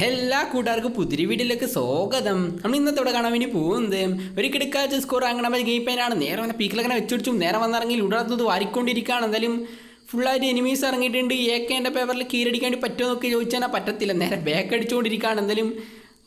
എല്ലാ കൂട്ടുകാർക്കും പുതിരി വീട്ടിലേക്ക് സ്വാഗതം. നമ്മൾ ഇന്നത്തെ ഇവിടെ കാണാൻ വേണ്ടി പോകുന്നത് ഒരു കിടക്കാച്ച സ്കോർ അങ്ങനെ ഗെയിം പെയിനാണ് നേരെ വന്ന പീക്കിലങ്ങനെ വെച്ചുപിടിച്ചു നേരെ വന്നിറങ്ങി ഉടർന്നത് വാരിക്കൊണ്ടിരിക്കുകയാണ്. എന്തായാലും ഫുള്ളായിട്ട് എനിമീസ് ഇറങ്ങിയിട്ടുണ്ട്. എ കെന്റെ പേപ്പറിൽ കീരടിക്കാൻ വേണ്ടി പറ്റുമോ എന്നൊക്കെ ചോദിച്ചാൽ പറ്റത്തില്ല. നേരെ ബാക്ക് അടിച്ചുകൊണ്ടിരിക്കുകയാണ്. എന്തായാലും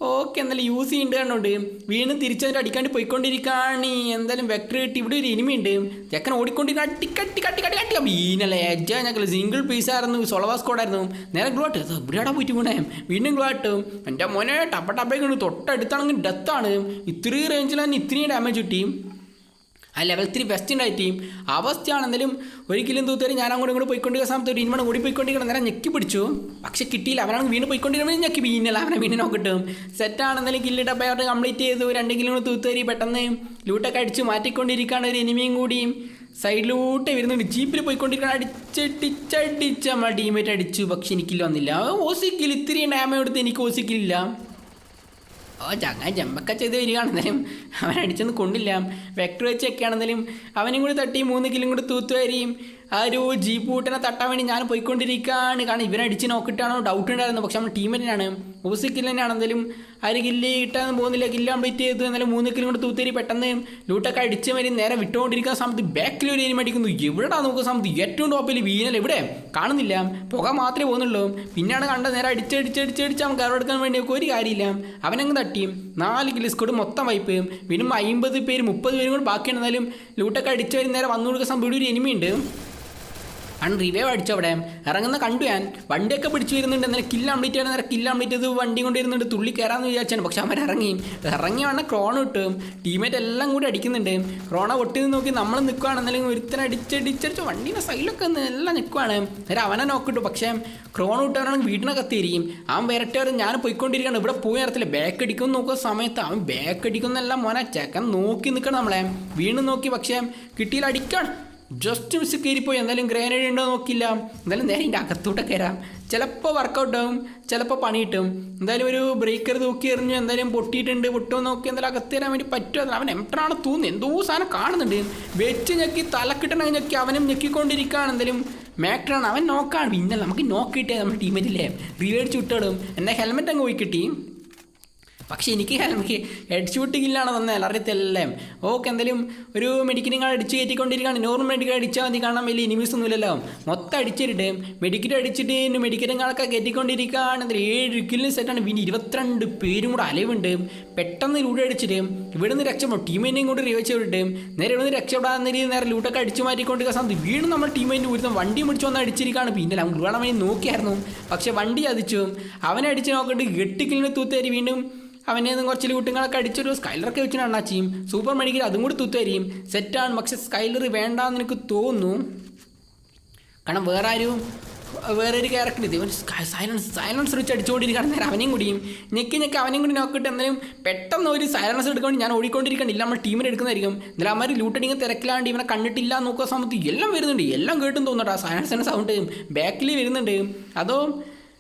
ഓക്കെ എന്തായാലും യൂസ് ചെയ്യുന്നുണ്ട് കണ്ടോണ്ട്. വീണ്ടും തിരിച്ചതിന്റെ അടിക്കാണ്ട് പോയിക്കൊണ്ടിരിക്കുകയാണ് എന്തായാലും വെക്ടർ കിട്ടി ഇവിടെ ഒരു ഇനിമി ഉണ്ട് ചെക്കൻ ഓടിക്കൊണ്ടിരിക്കുന്ന അട്ടി കട്ടി കട്ടി കട്ടി വീണല്ലേ. എജ്ജ ഞങ്ങൾ സിംഗിൾ പീസ് ആയിരുന്നു. സൊളവാ സ്കോഡായിരുന്നു നേരെ ഗ്ലോ ആട്ട്. ഇവിടെയാടാ പോയിട്ട് വീണേ. വീണ്ടും ഗ്ലോ ആട്ട്. എന്റെ മോനെ ടപ്പ ടപ്പയൊക്കെ തൊട്ടടുത്താണെങ്കിൽ ഡെത്താണ് ഇത്രയും തന്നെ ഇത്രയും ഡാമേജ് കിട്ടി. ആ ലെവൽ ത്രീ ബെസ്റ്റ് ഉണ്ടായി ടീം അവസ്ഥയാണെന്നാലും ഒരിക്കലും തൂത്തേരി ഞാൻ അങ്ങോട്ട് ഇങ്ങോട്ട് പോയിക്കൊണ്ടിരിക്കുന്ന സമയത്ത് ഒരു ഇനിമണ് ഓടി പോയിക്കൊണ്ടിരിക്കണം നേരം ഞെക്കി പിടിച്ചു. പക്ഷെ കിട്ടിയില്ല. അവനാണ് വീണ്ടും പോയിക്കൊണ്ടിരിക്കുമ്പോൾ ഞെക്കി. വീണില്ല അവനെ വീണ്ടും നോക്കിട്ടും സെറ്റാണെന്നാലും കില്ലിട്ട പേർ കംപ്ലീറ്റ് ചെയ്തു. രണ്ട് കിലോ തൂത്തേരി പെട്ടെന്ന് ലൂട്ടൊക്കെ അടിച്ച് മാറ്റിക്കൊണ്ടിരിക്കുകയാണ് ഒരു എനിമിയും കൂടിയും സൈഡിലൂട്ട് വരുന്നുണ്ട് ജീപ്പിൽ പോയിക്കൊണ്ടിരിക്കണം അടിച്ചടിച്ചടിച്ച് നമ്മളെ ടീമേറ്റ് അടിച്ചു. പക്ഷെ എനിക്കില്ല വന്നില്ല. ഓസിക്കിൽ ഇത്രയും ഡാമേജ് കൊടുത്ത് എനിക്ക് ഓസിക്കില്ല ഓ ചങ്ങാൻ ജമ്പൊക്കെ ചെയ്ത് വരികയാണെന്നാലും അവൻ അടിച്ചൊന്ന് കൊണ്ടില്ല. വെക്ടർ വെച്ചൊക്കെ ആണെന്നാലും അവനും കൂടി തട്ടി മൂന്ന് കിലും കൂടി തൂത്തുവരിയും ആ ഒരു ജീപ്പ് കൂട്ടിനെ തട്ടാൻ വേണ്ടി ഞാൻ പോയിക്കൊണ്ടിരിക്കുകയാണ്. കാരണം ഇവനടിച്ച് നോക്കിയിട്ടാണോ ഡൗട്ട് ഉണ്ടായിരുന്നു. പക്ഷെ നമ്മൾ ടീമിനാണ് ഓസി കില്ല് തന്നെയാണെന്നാലും ആ ഒരു കില്ല് കിട്ടാൻ പോകുന്നില്ല. കില്ല് കംപ്ലീറ്റ് ചെയ്തു. എന്നാലും മൂന്ന് കിലോമീറ്റർ തൂത്തേരി പെട്ടെന്ന് ലൂട്ടൊക്കെ അടിച്ച് വരി നേരെ വിട്ടുകൊണ്ടിരിക്കുന്ന സമയത്ത് ബാക്കിൽ ഒരു എനിമ അടിക്കുന്നു. എവിടെയാണ് നോക്കുന്ന സമയത്ത്? ഏറ്റവും ടോപ്പിൽ വീനൽ എവിടെ? കാണുന്നില്ല. പുക മാത്രമേ പോകുന്നുള്ളൂ. പിന്നെയാണ് കണ്ട നേരെ അടിച്ചടിച്ചടിച്ചടിച്ച് അവൻ കയറെടുക്കാൻ വേണ്ടി ഒരു കാര്യമില്ല. അവനങ്ങ് തട്ടി. നാല് കിലോ സ്കോഡ് മൊത്തം വൈപ്പ് പിന്നെ അമ്പത് പേര് മുപ്പത് പേരും കൂടെ ബാക്കിയുണ്ടെന്നാലും ലൂട്ടൊക്കെ അടിച്ച് വരി നേരെ വന്നു കൊടുക്കുന്ന സമയം ഇവിടെ ഒരു എനിമയുണ്ട് അൺ റിവൈവ് അടിച്ചു അവിടെ. ഇറങ്ങുന്ന കണ്ടു ഞാൻ. വണ്ടിയൊക്കെ പിടിച്ചു വരുന്നുണ്ട്. എന്നാൽ കില്ല കംപ്ലീറ്റ് ആണ് നേരെ കില്ല ചെയ്ത് വണ്ടി കൊണ്ടുവരുന്നുണ്ട്. തുള്ളി കയറാമെന്ന് വിചാരിച്ചാണ്. പക്ഷെ അവൻ ഇറങ്ങി. ഇറങ്ങി വേണ്ട ക്രോണ കിട്ടും ടീമേറ്റ് എല്ലാം കൂടി അടിക്കുന്നുണ്ട്. ക്രോണ പൊട്ടി നിന്ന് നോക്കി നമ്മൾ നിൽക്കുകയാണ് എന്നാലും ഒരുത്തനെ അടിച്ചടിച്ചടിച്ച് വണ്ടീന്റെ സൈഡിലൊക്കെ എല്ലാം നിൽക്കുവാണ് നേരെ അവനെ നോക്കിട്ടു പക്ഷേ ക്രോണ വിട്ടാണെങ്കിൽ വീടിനെ കത്തിയിരിക്കും അവൻ വരട്ടെ ഞാൻ പോയിക്കൊണ്ടിരിക്കുകയാണ്. ഇവിടെ പോയി നേരത്തില്ല ബാക്ക് അടിക്കും നോക്കുന്ന സമയത്ത് അവൻ ബാക്ക് അടിക്കുന്നല്ല മോനെ. ചെക്കൻ നോക്കി നിൽക്കണം നമ്മളെ. വീണ്ടും നോക്കി. പക്ഷേ കിട്ടിയിൽ അടിക്കണം. ജസ്റ്റ് മിസ് കയറിപ്പോയി എന്തായാലും ഗ്രാനേഡ് ഉണ്ടോ നോക്കില്ല. എന്തായാലും നേരെ ഇതിന്റെ അകത്തോട്ട് കയറാം. ചിലപ്പോൾ വർക്കൗട്ട് ആവും ചിലപ്പോൾ പണി കിട്ടും. എന്തായാലും ഒരു ബ്രേക്കർ തൂക്കി എറിഞ്ഞു എന്തായാലും പൊട്ടിയിട്ടുണ്ട് പൊട്ടോ നോക്കി എന്തായാലും അകത്ത് തരാൻ വേണ്ടി പറ്റുമോ അവൻ എംപ്റ്ററാണ് തോന്നുന്നു. എന്തോ സാധനം കാണുന്നുണ്ട്. വെച്ച് ഞെക്കി തലക്കിട്ടണ ഞെക്കി അവനും ഞെക്കിക്കൊണ്ടിരിക്കുകയാണ്. എന്തായാലും മാക്ടറാണ് അവൻ നോക്കാണ്. പിന്നെ നമുക്ക് നോക്കിയിട്ടേ നമ്മുടെ ടീമേറ്റില്ലേ റീവേഡ് വിട്ടോടും എന്റെ ഹെൽമെറ്റ് അങ്ങ് പോയി കിട്ടി പക്ഷേ എനിക്ക് എനിക്ക് ഹെഡ് ഷൂട്ടിങ്ങിലാണ് തന്നെ അറിയത്തില്ലേ ഓക്കെ എന്തായാലും ഒരു മെഡിക്കറ്റിങ്ങൾ അടിച്ച് കയറ്റിക്കൊണ്ടിരിക്കുകയാണ്. നോർമൽ മെഡിക്കൽ അടിച്ചാൽ മതി കാണാൻ വലിയ ഇനിമീസ് ഒന്നുമില്ലല്ലോ. മൊത്തം അടിച്ചിട്ട് മെഡിക്കറ്റ് അടിച്ചിട്ട് മെഡിക്കറ്റുകളൊക്കെ കയറ്റിക്കൊണ്ടിരിക്കുകയാണ്. എന്തായാലും ഏഴ് കില്ലിന് സെറ്റാണ് പിന്നെ ഇരുപത്തിരണ്ട് പേരും കൂടെ അലവുണ്ട് പെട്ടെന്ന് ലൂട്ട് അടിച്ചിട്ട് ഇവിടുന്ന് രക്ഷപ്പെടും. ടീമിനെയും കൂടി റിവച്ച് വിട്ടിട്ട് നേരെ ഇവിടുന്ന് രക്ഷപ്പെടാൻ രീതിയിൽ നേരെ ലൂട്ടൊക്കെ അടിച്ചു മാറ്റിക്കൊണ്ടിരിക്കുക. സമയത്ത് വീണ്ടും നമ്മൾ ടീമിന്റെ ഒരു വണ്ടി മുടിച്ചു വന്ന് അടിച്ചിരിക്കുകയാണ്. പിന്നെ നമ്മൾ വേണം വേണ്ടി നോക്കിയായിരുന്നു. പക്ഷേ വണ്ടി ചതിച്ചു. അവനെ അടിച്ച് നോക്കിയിട്ട് എട്ട് കില്ലിന് തൂത്തേരി വീണ്ടും അവനെ നിന്ന് കുറച്ച് ലൂട്ടുകളൊക്കെ അടിച്ചൊരു സ്കൈലറൊക്കെ വെച്ചിട്ടാണ് അണ്ണാച്ചിയും സൂപ്പർ മെഡിക്കൽ അതും കൂടി തുത്തരിയും സെറ്റാണ് പക്ഷെ സ്കൈലർ വേണ്ടാന്ന് എനിക്ക് തോന്നുന്നു. കാരണം വേറെ ആരും വേറെ ഒരു ക്യാരക്ടർ ഇത് ഇവൻ സൈലൻസ് സൈലൻസ് വെച്ച് അടിച്ചുകൊണ്ടിരിക്കുകയാണ് നേരം അവനെയും കൂടിയും. ഞെക്കി ഞെക്കി അവനെയും കൂടി നോക്കിയിട്ട് എന്തായാലും പെട്ടെന്ന് ഒരു സൈലൻസ് എടുക്കാൻ ഞാൻ ഓടിക്കൊണ്ടിരിക്കണില്ല നമ്മൾ ടീമിന് എടുക്കുന്നതായിരിക്കും. എന്നാലും അമ്മ ലൂട്ടടിങ് തിരക്കിലാണ്ട് ഇവനെ കണ്ടിട്ടില്ല നോക്കുന്ന സമയത്ത് എല്ലാം വരുന്നുണ്ട്. എല്ലാം കേട്ടും തോന്നട്ടാ സൈലൻസിന്റെ സൗണ്ട് ബാക്കിൽ വരുന്നുണ്ട്. അതോ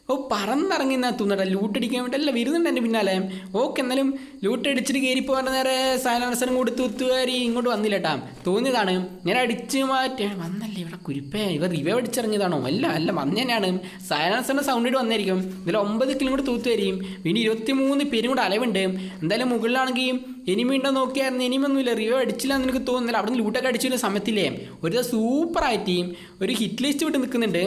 ഓ പറന്നിറങ്ങി എന്നാ തോന്നട്ടെ ലൂട്ടടിക്കാൻ വേണ്ടി അല്ല വരുന്നുണ്ട് എന്റെ പിന്നാലെ. ഓക്കെ എന്നാലും ലൂട്ടടിച്ചിട്ട് കയറി പോകാൻ നേരെ സൈലൻസറും കൊടുത്ത് ഒത്തുകാരി ഇങ്ങോട്ട് വന്നില്ല കേട്ടാ തോന്നിയതാണ്. ഞാൻ അടിച്ച് മാറ്റി. വന്നല്ലേ ഇവിടെ കുരിപ്പേ. ഇവർ റിവൈവ് അടിച്ചിറങ്ങിയതാണോ? അല്ല അല്ല വന്നു തന്നെയാണ് സൈലൻസറിന്റെ സൗണ്ടിട്ട് വന്നായിരിക്കും ഇതിൽ ഒമ്പത് കിലും കൂടി തൂത്ത് വരികയും പിന്നെ ഇരുപത്തി മൂന്ന് പേരും കൂടെ അലവുണ്ട്. എന്തായാലും മുകളിലാണെങ്കിൽ എനിമി ഉണ്ടോ നോക്കിയായിരുന്നു. എനിമൊന്നുമില്ല. റിവ അടിച്ചില്ല എന്ന് എനിക്ക് തോന്നുന്നില്ല. അവിടെ നിന്ന് ലൂട്ടൊക്കെ അടിച്ചില്ല സമയത്തില്ലേ? ഒരു സൂപ്പറായിട്ട് ഒരു ഹിറ്റ് ലിസ്റ്റ് വിട്ട് നിൽക്കുന്നുണ്ട്.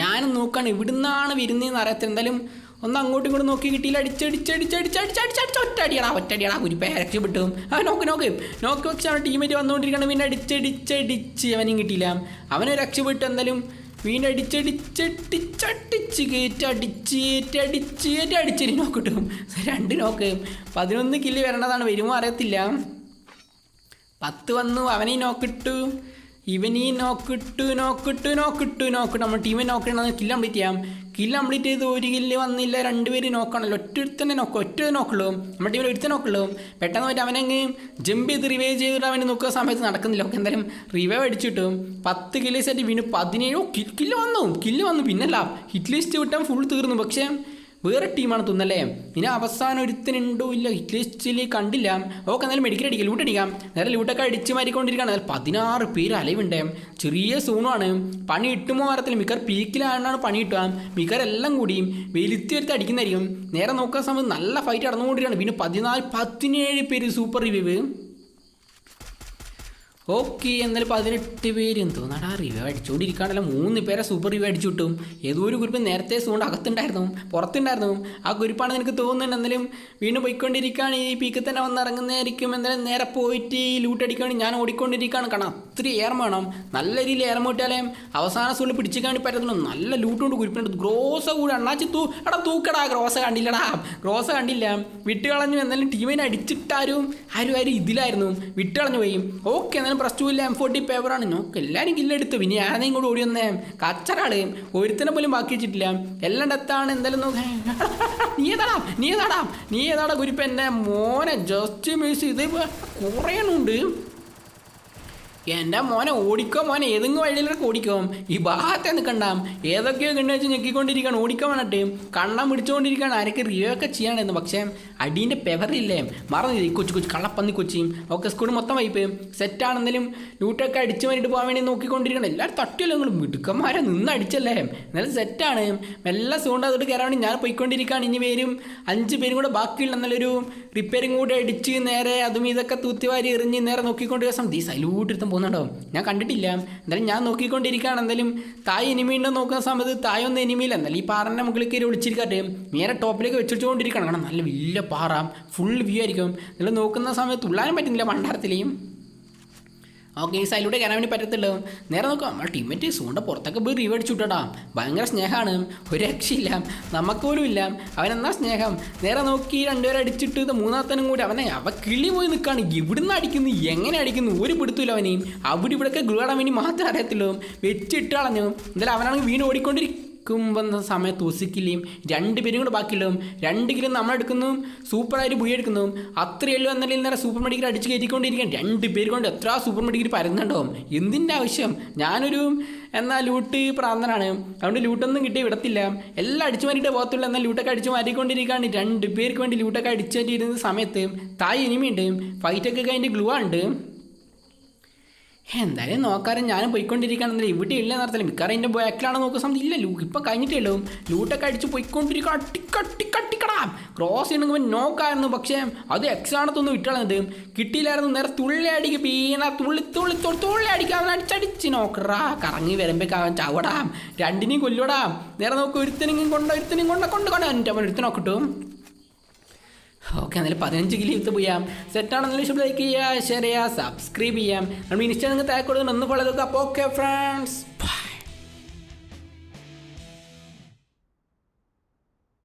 ഞാനും നോക്കാണ്. ഇവിടുന്നാണ് വരുന്നതെന്ന് അറിയാത്ത എന്തായാലും ഒന്ന് അങ്ങോട്ടും ഇങ്ങോട്ടും നോക്കി കിട്ടിയില്ല. അടിച്ചടിച്ചടിച്ചടിച്ചടിച്ചടിച്ചടിച്ച് ഒറ്റ ഒറ്റടിയാടാ ഒരു രക്ഷപ്പെട്ടു ആ നോക്ക് നോക്ക്. നോക്ക് വെച്ച് അവൻ ടീമേറ്റ് വന്നുകൊണ്ടിരിക്കണം പിന്നെ അടിച്ചടിച്ചടിച്ച് അവനും കിട്ടിയില്ല. അവനെ രക്ഷപ്പെട്ടു എന്തായാലും വീണ്ടും അടിച്ചടിച്ചടിച്ചടിച്ച് കയറ്റടിച്ച് ഏറ്റടിച്ച് കയറ്റി അടിച്ചിട്ട് നോക്കിട്ടും രണ്ട് നോക്ക്. പതിനൊന്ന് കില്ല് വരേണ്ടതാണ്. വരുമോ അറിയത്തില്ല. പത്ത് വന്നു. അവനെയും നോക്കിട്ടു ഇവനീ നോക്കിട്ടു നോക്കിട്ടു നോക്കിട്ടു നോക്കിട്ട് നമ്മൾ ടീമിനെ നോക്കണമെന്ന് കില്ല് കംപ്ലീറ്റ് ചെയ്യാം. കില്ല് കംപ്ലീറ്റ് ചെയ്ത് ഒരു കില്ല് വന്നില്ല രണ്ടുപേര് നോക്കണമല്ലോ ഒറ്റ നോക്കും ഒറ്റ നോക്കുള്ളൂ. നമ്മുടെ ടീമിൽ ഒരുത്തേ നോക്കുള്ളൂ. പെട്ടെന്ന് പോയിട്ട് അവനങ്ങ് ജമ്പ് ചെയ്ത് റിവൈവ് ചെയ്തിട്ട് അവന് നോക്കുക സമയത്ത് നടക്കുന്നില്ല. ഒക്കെ എന്തായാലും റിവൈവ് അടിച്ചിട്ടും പത്ത് കില്ല് സെറ്റ് വീണ്ടും പതിനേഴോ കില്ല് വന്നു. കില്ല് വന്നു. പിന്നല്ല ഹിറ്റ് ലിസ്റ്റ് വിട്ടാൽ ഫുൾ തീർന്നു. പക്ഷേ വേറെ ടീമാണ് തുന്നല്ലേ? ഇനി അവസാനം ഒരുത്തനുണ്ടോ ഇല്ല ലിസ്റ്റിൽ കണ്ടില്ല. ഓക്കെ എന്നാലും മെഡിക്കൽ അടിക്കുക ലൂട്ട് അടിക്കാം. നേരെ ലൂട്ടൊക്കെ അടിച്ച് മാറിക്കൊണ്ടിരിക്കുകയാണ്. അതിൽ പതിനാറ് പേര് അലവുണ്ട് ചെറിയ സൂണുമാണ് പണി ഇട്ടുമോ മരത്തിൽ മിക്കർ പീക്കിലാണെന്നാണ് പണി കിട്ടുക. മിക്കർ എല്ലാം കൂടി വെലുത്തി വരുത്തി അടിക്കുന്നതായിരിക്കും. നേരെ നോക്കുന്ന സമയത്ത് നല്ല ഫൈറ്റ് നടന്നുകൊണ്ടിരിക്കുകയാണ്. പിന്നെ പതിനാല് പതിനേഴ് പേര് സൂപ്പർ റിവ്യൂ ഓക്കെ എന്നാലും പതിനെട്ട് പേര് തോന്നാടാ റിവ്യൂ അടിച്ചുകൊണ്ടിരിക്കുകയാണല്ലോ മൂന്ന് പേരെ സൂപ്പർ റിവ്യൂ അടിച്ചു കിട്ടും. ഏതോ ഒരു ഗ്രൂപ്പ് നേരത്തെ സൂണ്ട് അകത്തുണ്ടായിരുന്നു പുറത്തുണ്ടായിരുന്നു. ആ ഗ്രൂപ്പാണെന്ന് എനിക്ക് തോന്നുന്നുണ്ട് എന്നാലും വീണ്ടും പോയിക്കൊണ്ടിരിക്കുകയാണ്. ഈ പീക്കിൽ തന്നെ വന്ന് ഇറങ്ങുന്നതായിരിക്കും. എന്തായാലും നേരെ പോയിട്ട് ഈ ലൂട്ട് അടിക്കുകയാണ് ഞാൻ ഓടിക്കൊണ്ടിരിക്കുകയാണ്. കാരണം അത്ര ഏറം വേണം. നല്ല രീതിയിൽ ഏറം പോയിട്ടാലേ അവസാന സൂണിൽ കാണി പറ്റത്തുള്ളൂ. നല്ല ലൂട്ട് കൊണ്ട് കുരിപ്പുണ്ട് ഗ്രോസ കൂടെ അണ്ണാച്ചി തൂ. എടാ തൂക്കടാ. ഗ്രോസ കണ്ടില്ലടാ. ഗ്രോസ കണ്ടില്ല. വിട്ട് കളഞ്ഞു എന്നാലും ടീമിനെ അടിച്ചിട്ടാരും ആരും ആരും ഇതിലായിരുന്നു. വിട്ട് കളഞ്ഞു പോയി. ഓക്കെ എന്നാലും പ്രശ്നവും ഇല്ല എം ഫോർട്ടി പേപ്പറാണ് നോക്ക് എല്ലാവരും കില്ലെടുത്തു പിന്നെ ഞാനേയും കൂടെ ഓടി വന്നേ കച്ചറാണ്. ഒരുത്തനെ പോലും ബാക്കി വെച്ചിട്ടില്ല. എല്ലാം ഡെത്താണ്. എന്തായാലും നോക്ക്. നീ ഏതാടാ? നീ ഏതാടാ? നീ ഏതാടാ കുരിപ്പ് എന്റെ മോനെ ജസ്റ്റ് മിസ് ഇത് കുറേ ഉണ്ട് എന്റെ മോനെ ഓടിക്കോ മോനെ ഏതെങ്കിലും വഴിയിലൊക്കെ ഓടിക്കോ. ഈ ഭാഗത്തെ നിൽക്കണ്ടാം ഏതൊക്കെയോ കണ്ടു വെച്ച് ഞെക്കിക്കൊണ്ടിരിക്കുകയാണ്. ഓടിക്കാൻ വേണ്ടിട്ട് കണ്ണം പിടിച്ചുകൊണ്ടിരിക്കുകയാണ്. ആരൊക്കെ റിവ്യൂക്കെ ചെയ്യാണെന്ന് പക്ഷേ അടീന്റെ പെവറില്ലേ മറന്നില്ല? ഈ കൊച്ചു കൊച്ചു കള്ളപ്പന്നി കൊച്ചിയും ഒക്കെ സ്കൂൾ മൊത്തം വൈപ്പ് സെറ്റാണെന്നാലും ലൂട്ടൊക്കെ അടിച്ചു വേണ്ടിയിട്ട് പോകാൻ വേണ്ടി നോക്കിക്കൊണ്ടിരിക്കണം എല്ലാവരും തട്ടിയല്ലോ നിങ്ങൾ മിടുക്കന്മാരെ നിന്ന് അടിച്ചല്ലേ? എന്നാലും സെറ്റാണ് മെല്ലെ സൂണ്ട് അതോട് കയറാൻ വേണ്ടി ഞാൻ പോയിക്കൊണ്ടിരിക്കുകയാണ്. ഇനി പേരും അഞ്ച് പേരും കൂടെ ബാക്കിയുള്ള നല്ലൊരു റിപ്പയറിങ് കൂടെ അടിച്ച് നേരെ അതും ഇതൊക്കെ തൂത്തിവാരി എറിഞ്ഞ് നേരെ നോക്കിക്കൊണ്ടിരിക്കുന്ന സമയത്ത് ഈ സലൂട്ട് എടുത്തും പോകുന്നുണ്ടോ ഞാൻ കണ്ടിട്ടില്ല. എന്തായാലും ഞാൻ നോക്കിക്കൊണ്ടിരിക്കുകയാണ്. എന്തായാലും തായ് എനിമി ഉണ്ടോ നോക്കുന്ന സമയത്ത് തായ് ഒന്നും എനിമിയില്ല എന്നാലും ഈ പാറന്റെ മുകളിൽ കയറി ഒളിച്ചിരിക്കട്ടെ. നേരെ ടോപ്പിലേക്ക് വെച്ചുകൊണ്ടിരിക്കുകയാണ് കാരണം നല്ല വലിയ പാറ. ഫുൾ വ്യൂ ആയിരിക്കും. നിങ്ങൾ നോക്കുന്ന സമയത്ത് ഉള്ളാനും പറ്റുന്നില്ല മണ്ടാരത്തിലെയും ഓക്കെ ഈ സൈഡിലൂടെ കയറാൻ വേണ്ടി പറ്റത്തുള്ളൂ നേരെ നോക്കാം നമ്മൾ ടീമേറ്റ് സൂണ്ട പുറത്തൊക്കെ പോയി റീവ് അടിച്ചു ഭയങ്കര സ്നേഹമാണ് ഒരു രക്ഷയില്ല. നമുക്ക് പോലും ഇല്ല. അവനെന്നാ സ്നേഹം? നേരെ നോക്കി രണ്ടുപേരെ അടിച്ചിട്ട് ഇത് മൂന്നാമത്തനും കൂടി. അവനെ അവ കിളി പോയി നിൽക്കുകയാണ് ഇവിടുന്ന് അടിക്കുന്നു എങ്ങനെ അടിക്കുന്നു? ഒരു പിടുത്തില്ല അവനെയും അവിടെ ഇവിടെയൊക്കെ ഗ്ലൂടാൻ വേണ്ടി മാത്രം അറിയത്തുള്ളൂ വെച്ചിട്ട് കളഞ്ഞു. എന്തായാലും അവനാണെങ്കിൽ വീണ് ഓടിക്കൊണ്ടിരിക്കും. ക്കുന്ന സമയത്ത് ഒസിക്കില്ലേയും രണ്ട് പേരും കൂടെ ബാക്കിയുള്ളതും രണ്ട് കിലോ നമ്മളെടുക്കുന്നതും സൂപ്പറായിട്ട് ബുയ എടുക്കുന്നതും അത്രയല്ലോ എന്നല്ലേ നേരെ സൂപ്പർ മെഡിക്കൽ അടിച്ച് കയറ്റിക്കൊണ്ടിരിക്കാൻ. രണ്ട് പേര് കൊണ്ട് എത്ര സൂപ്പർ മെഡിക്കൽ പരന്നുണ്ടാവും? എന്തിന്റെ ആവശ്യം? ഞാനൊരു എന്നാൽ ലൂട്ട് പ്രാന്തനാണ്. അതുകൊണ്ട് ലൂട്ടൊന്നും കിട്ടി വിടത്തില്ല. എല്ലാം അടിച്ചു മാറ്റിയിട്ട് പോകത്തുള്ളൂ. എന്നാൽ ലൂട്ടൊക്കെ അടിച്ചു മാറ്റിക്കൊണ്ടിരിക്കുകയാണ് രണ്ട് പേർക്ക് വേണ്ടി ലൂട്ടൊക്കെ അടിച്ചു മാറ്റിയിരുന്ന സമയത്ത് തായ് ഇനിമയുണ്ട് ഫൈറ്റൊക്കെ കഴിഞ്ഞ് ഗ്ലൂ ഉണ്ട്. എന്തായാലും നോക്കാറും ഞാനും പോയിക്കൊണ്ടിരിക്കുകയാണെന്നില്ല. ഇവിടെ ഇല്ല നടത്തില്ല മിക്കവാറും എന്റെ ബാക്കിലാണ് നോക്കുന്ന സമയത്ത് ഇല്ല ലൂ. ഇപ്പം കഴിഞ്ഞിട്ടേ ഉള്ളൂ ലൂട്ടൊക്കെ അടിച്ച് പോയിക്കൊണ്ടിരിക്കുക അട്ടിക്കട്ടിക്കട്ടിക്കടാം ക്രോസ് ചെയ്യണമെങ്കിൽ നോക്കായിരുന്നു പക്ഷേ അത് എക്സാണത്തൊന്നും ഇട്ടളഞ്ഞത് കിട്ടിയില്ലായിരുന്നു. നേരെ തുള്ളി അടിക്ക് പീണ തുള്ളി തുള്ളി തുള്ളി തുള്ളി അടിക്കുക അവൻ അടിച്ചടിച്ച് നോക്കറാ കറങ്ങി വരുമ്പോഴേക്ക് അവൻ ചാവടാം. രണ്ടിനെയും കൊല്ലോടാം നേരെ നോക്ക് ഒരുത്തനെങ്കിലും കൊണ്ടോ ഒരുത്തനെയും കൊണ്ട് കൊണ്ട് കൊണ്ട്. അവൻ ഒരുത്തനോക്കട്ടും ഓക്കെ എന്നാലും പതിനഞ്ച് കിലോ ഇത് ചെയ്യാം സെറ്റാണെന്നാലും ഇഷ്ടം ലൈക്ക് ചെയ്യുക ഷെയർ ചെയ്യുക സബ്സ്ക്രൈബ് ചെയ്യാം നമ്മൾ ഇൻസ്റ്റാ നിങ്ങൾക്ക് താഴെ കൊടുക്കണം ഒന്ന് ഫോളോ ചെയ്തൊക്കെ. അപ്പോൾ ഓക്കെ ഫ്രണ്ട്സ്